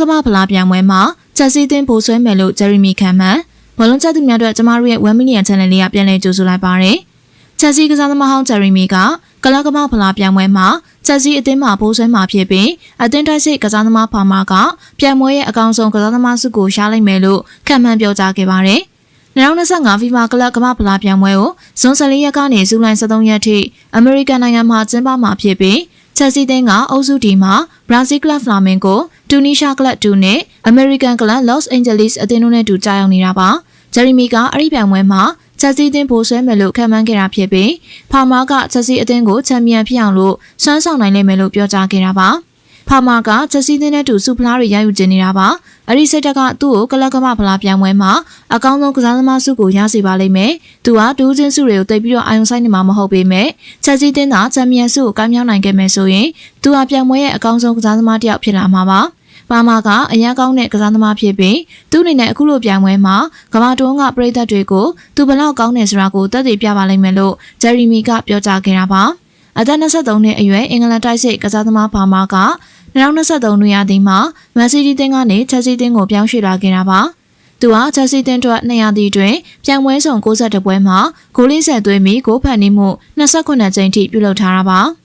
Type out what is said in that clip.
ကမဖလားပြိုင်ပွဲမှာချက်စီတင်ပို့ဆွဲမယ်လို့ဂျယ်ရီမီခံမှန်ဘောလုံးချက်သူများတို့ကျမတို့ရဲ့1 million channel လေးကပြန်လည်ကြိုဆိုလိုက်ပါတယ်ချက်စီကစားသမားဟောင်းဂျယ်ရီမီကကလကမဖလားပြိုင်ပွဲမှာချက်စီအသင်းမှာပိုးဆွဲမှာဖြစ်ပြီးအသင်းတိုက်စစ်ကစားသမားဖာမာကပြိုင်ပွဲရဲ့အကောင်ဆုံးကစားသမားစုကိုရှားလိုက်မယ်လို့ခံမှန်းပြောကြားခဲ့ပါတယ်2025 FIFA ကလပ်ကမ္ဘာဖလားပြိုင်ပွဲကိုဇွန်14ရက်ကနေဇူလိုင်23ရက်ထိအမေရိကန်နိုင်ငံမှာကျင်းပမှာဖြစ်ပြီး ချက်စီတင်းကအုပ်စုဒီမှာဘရာဇီးကလပ်ဖလာမင်ကိုတူနီရှာကလပ်2နဲ့အမေရိကန်ကလပ်လော့စ်အိန်ဂျလိစ်အသင်းတို့နဲ့တူကြားရောက်နေတာပါဂျယ်ရီမီကအဲ့ဒီပြိုင်ပွဲမှာချက်စီတင်းပိုဆွဲမယ်လို့ခံမှန်းခဲ့တာဖြစ်ပြီးဖာမာကချက်စီအသင်းကိုချန်ပီယံဖြစ်အောင်လို့စွမ်းဆောင်နိုင်လိမ့်မယ်လို့ပြောကြားခဲ့တာပါ ဖာမာကချက်စီတင်းနဲ့တူစူဖလားတွေရယူကျင်နေတာပါအဲ့ဒီစိတ်တက်ကသူ့ကိုကလပ်ကမဖလားပြိုင်ပွဲမှာအကောင်းဆုံးကစားသမားစုကိုရရှိပါလိမ့်မယ်။သူဟာဒူးချင်းစုတွေကိုတိတ်ပြီးတော့အာယုံဆိုင်နေမှာမဟုတ်ပေမဲ့ချက်စီတင်းသာချန်ပီယံစုကိုကောင်းမြောက်နိုင်ခဲ့မယ်ဆိုရင်သူဟာပြိုင်ပွဲရဲ့အကောင်းဆုံးကစားသမားတစ်ယောက်ဖြစ်လာမှာပါ။ပါမာကအရန်ကောင်းတဲ့ကစားသမားဖြစ်ပြီးသူ့အနေနဲ့အခုလိုပြိုင်ပွဲမှာကမ္ဘာတုံးကပရိသတ်တွေကိုသူဘလောက်ကောင်းတယ်ဆိုတာကိုသက်သေပြပါလိမ့်မယ်လို့ဂျယ်ရီမီကပြောကြားခဲ့တာပါ။အသက်23နှစ်အရွယ်အင်္ဂလန်တိုက်စစ်ကစားသမားပါမာက 2023နွေရာသီမှာမန်စီးတီးတင်းကနေချက်စီတင်းကိုပြောင်းရွှေ့လာခဲ့တာပါ။သူဟာချက်စီတင်းအတွက်200ရာသီတွင်ပြိုင်ပွဲဆောင်62ပွဲမှာဂိုး40သွင်းပြီးဂိုးဖန်နေမှု29ကြိမ်ထိပြုလုပ်ထားတာပါ။